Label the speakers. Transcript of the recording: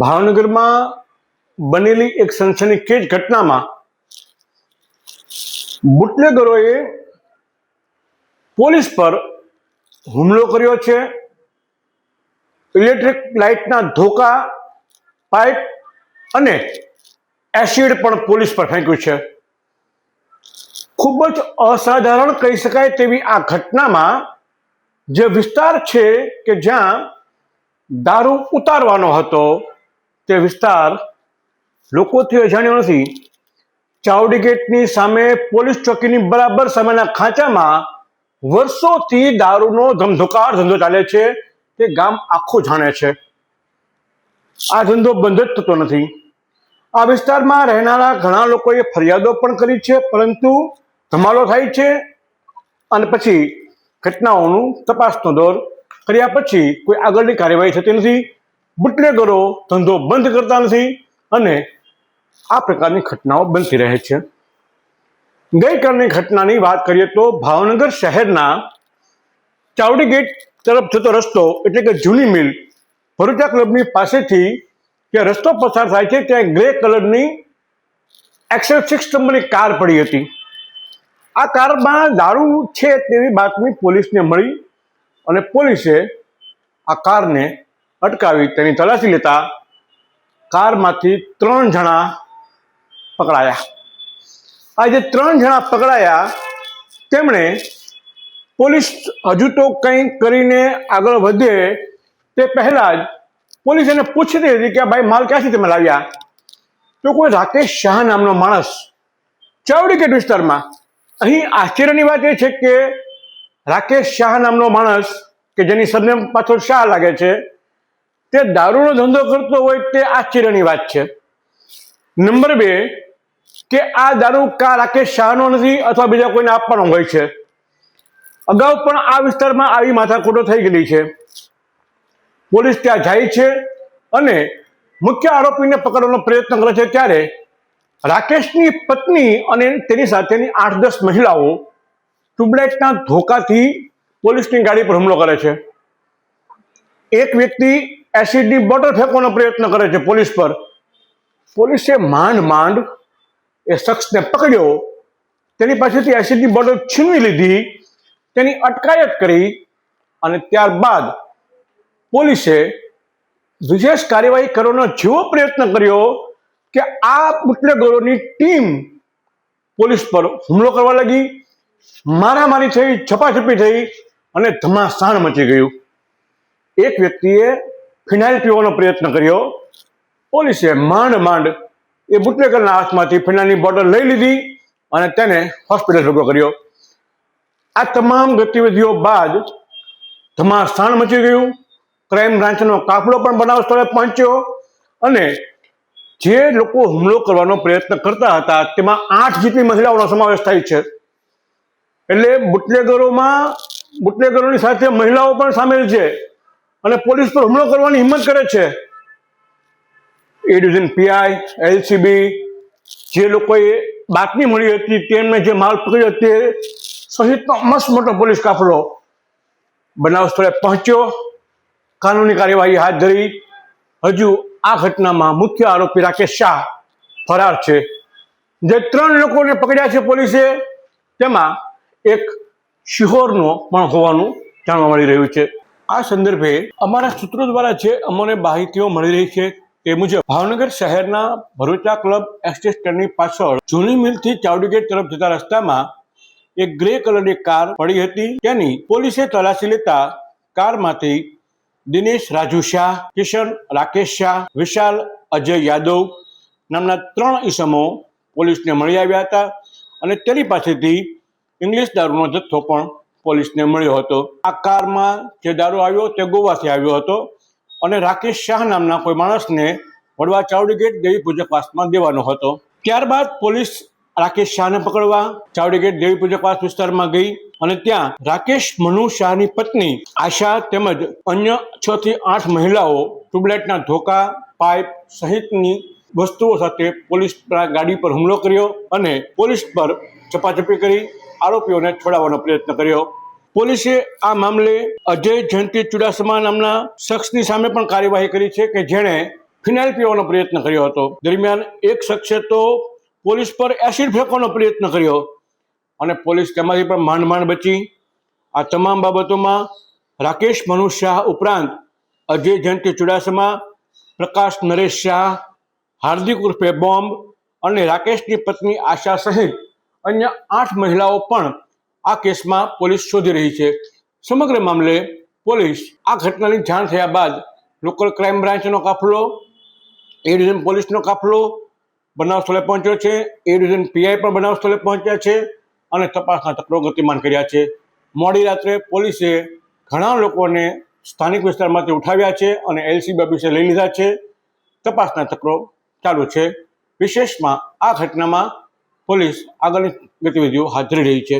Speaker 1: ભાવનગરમાં બનેલી એક સનસનીખેજ ઘટનામાં બુટલેગરોએ પોલીસ પર હુમલો કર્યો છે. ઇલેક્ટ્રિક લાઇટના ધોકા, પાઇપ અને એસિડ પણ પોલીસ પર ફેંક્યું છે. ખૂબ જ અસાધારણ કહી શકાય તેવી આ ઘટનામાં જે વિસ્તાર છે કે જ્યાં દારૂ ઉતારવાનો હતો તે વિસ્તાર લોકોથી અજાણ્યો નથી. ચાવડી ગેટની સામે પોલીસ ચોકીની બરાબર સામેના ખાંચામાં વર્ષોથી દારૂનો ધમધોકાર ધંધો ચાલે છે. તે ગામ આખું જાણે છે. આ ધંધો બંધ જ થતો નથી. આ વિસ્તારમાં રહેનારા ઘણા લોકોએ ફરિયાદો પણ કરી છે, પરંતુ ધમાલો થાય છે અને પછી ઘટનાઓનું તપાસનો દોર કર્યા પછી કોઈ આગળની કાર્યવાહી થતી નથી. બુટલેગરો ધંધો બંધ કરતા નથી અને આ પ્રકારની ઘટનાઓ બનતી રહે છે. ગઈકાલની ઘટનાની વાત કરીએ તો ભાવનગર શહેરના ચાવડી ગેટ તરફ જતો રસ્તો, એટલે કે જૂની મિલ, ભરૂચા ક્લબની પાસેથી ત્યાં રસ્તો પસાર થાય છે, ત્યાં ગ્રે કલરની એક્સેલ સિક્સ નંબરની કાર પડી હતી. આ કારમાં દારૂ છે તેવી બાતમી પોલીસને મળી અને પોલીસે આ કારને અટકાવી તેની તલાશી લેતા કારમાંથી ત્રણ જણા પકડાયા. આ જે ત્રણ જણા પકડાયા, તેમણે પોલીસ હજુ તો કંઈ કરીને આગળ વધે તે પહેલાં જ પોલીસ એને પૂછતી હતી કે ભાઈ માલ ક્યાંથી તમે લાવ્યા. તો કોઈ રાકેશ શાહ નામનો માણસ ચાવડી ગેટ વિસ્તારમાં અહીં આશ્ચર્યની વાત એ છે કે રાકેશ શાહ નામનો માણસ, કે જેની સરનેમ પાછળ શાહ લાગે છે તે દારૂનો ધંધો કરતો હોય તે આશ્ચર્યની વાત છે. નંબર બે, કે આ દારૂ કા રાકેશ શાહનો નથી અથવા બીજા કોઈને આપવાનો હોય છે. અગાઉ પણ આ વિસ્તારમાં આવી માથાકૂટો થઈ ગયેલી છે. પોલીસ ત્યાં જાય છે અને મુખ્ય આરોપીને પકડવાનો પ્રયત્ન કરે છે ત્યારે રાકેશની પત્ની અને તેની સાથેની આઠ દસ મહિલાઓ ટ્યુબલાઇટના ધોકાથી પોલીસની ગાડી પર હુમલો કરે છે. એક વ્યક્તિ એસિડની બોટલ ફેંકવાનો પ્રયત્ન કરે છે પોલીસ પર. પોલીસે માંડ માંડ એ શખ્સને પકડ્યો. તેની પાસેથી એસિડની બોટલ છીનવી લીધી. તેની અટકાયત કરી અને ત્યારબાદ પોલીસે વિશેષ કાર્યવાહી કરવાનો જેવો પ્રયત્ન કર્યો કે આ બુટલેગરોની ટીમ પોલીસ પર હુમલો કરવા લાગી. મારામારી થઈ, છપાછપી થઈ અને ધમાસાણ મચી ગયું. એક વ્યક્તિએ ફિનાઇલ પીવાનો પ્રયત્ન કર્યો. પોલીસે માંડ માંડ એ બુટલેગરના હાથમાંથી ફિનાઇલની બોટલ લઈ લીધી અને તેને હોસ્પિટલ ભેગો કર્યો. આ તમામ ગતિવિધિઓ બાદ ધમાસાણ મચી ગયું. ક્રાઇમ બ્રાન્ચનો કાફલો પણ બનાવ સ્થળે પહોંચ્યો અને જે લોકો હુમલો કરવાનો પ્રયત્ન કરતા હતા તેમાં આઠ જેટલી મહિલાઓનો સમાવેશ થાય છે. એટલે બુટલેગરોમાં બુટલેગરોની સાથે મહિલાઓ પણ સામેલ છે. અને પોલીસ પર હુમલો કરવાની હિંમત કરે છે. એ ડિવિઝન પીઆઈ એલસીબી જે લોકોએ બાતમી મળી હતી તેમને જે માલ પકડ્યો તે સહિતનો મસ્ત મોટો પોલીસ કાફલો બનાવ સ્થળે પહોંચ્યો. કાનૂની કાર્યવાહી હાથ ધરી. હજુ આ ઘટનામાં મુખ્ય આરોપી રાકેશ શાહ ફરાર છે. જે ત્રણ લોકોને પકડ્યા છે પોલીસે, તેમાં એક શિહોરનો પણ હોવાનું જાણવા મળી રહ્યું છે. આ સંદર્ભે અમારા સૂત્રો દ્વારા જે અમને માહિતીઓ મળી રહી છે તે મુજબ ભાવનગર શહેરના ભરૂચા ક્લબ એસ્ટેટ સ્ટેન્ડની પાછળ જૂની મિલથી ચાવડીગેટ તરફ જતા રસ્તામાં એક ગ્રે કલરની કાર પડી હતી. તેની પોલીસે તલાશી લેતા કારમાંથી દિનેશ રાજુ શાહ, કિશન રાકેશ શાહ, વિશાલ અજય યાદવ નામના ત્રણ ઈસમો પોલીસને મળી આવ્યા હતા અને તેની પાસેથી ઇંગ્લિશ દારૂનો જથ્થો પણ પોલીસને મળ્યો હતો. આ કારમાં જે દારૂ આવ્યો તે ગોવાથી આવ્યો હતો અને રાકેશ શાહ નામના કોઈ માણસને વડવા ચાવડી ગેટ દેવી પૂજકવાસમાં દેવાનો હતો. ત્યારબાદ પોલીસ રાકેશ શાહને પકડવા ચાવડી ગેટ દેવી પૂજકવાસ વિસ્તારમાં ગઈ અને ત્યાં રાકેશ મનુ શાહની પત્ની આશા તેમજ અન્ય છ થી આઠ મહિલાઓ ટ્યુબલાઇટના ધોકા, પાઇપ સહિતની વસ્તુઓ સાથે પોલીસ ગાડી પર હુમલો કર્યો અને પોલીસ પર ચપાચપી કરી આરોપીઓને છોડાવવાનો પ્રયત્ન કર્યો. પોલીસે આ મામલે અજય જયંતિ ચુડાસમા નામના શખ્સની સામે પણ કાર્યવાહી કરી છે કે જેણે ફિનાઇલ પીવાનો પ્રયત્ન કર્યો હતો. દરમિયાન એક શખ્સે તો પોલીસ પર એસિડ ફેંકવાનો પ્રયત્ન કર્યો અને પોલીસ તેમાંથી પણ માંડ માંડ બચી. આ તમામ બાબતોમાં રાકેશ મનુ શાહ ઉપરાંત અજય જયંતિ ચુડાસમા, પ્રકાશ નરેશ શાહ, હાર્દિક ઉર્ફે બોમ્બ અને રાકેશની પત્ની આશા સહિત અન્ય આઠ મહિલાઓ પણ આ કેસમાં પોલીસ શોધી રહી છે. સમગ્ર મામલે પોલીસ આ ઘટનાની જાણ થયા બાદ લોકલ ક્રાઇમ બ્રાન્ચનો કાફલો, એ ડિવિઝન પોલીસનો કાફલો બનાવ સ્થળે પહોંચ્યો છે. એ ડિવિઝન પીઆઈ પણ બનાવ સ્થળે પહોંચ્યા છે અને તપાસના તકડો ગતિમાન કર્યા છે. મોડી રાત્રે પોલીસે ઘણા લોકોને સ્થાનિક વિસ્તારમાંથી ઉઠાવ્યા છે અને એલસીબી ઓફિસે લઈ લીધા છે. તપાસના તકડો ચાલુ છે. વિશેષમાં આ ઘટનામાં પોલીસ આગળની ગતિવિધિઓ હાથ ધરી રહી છે.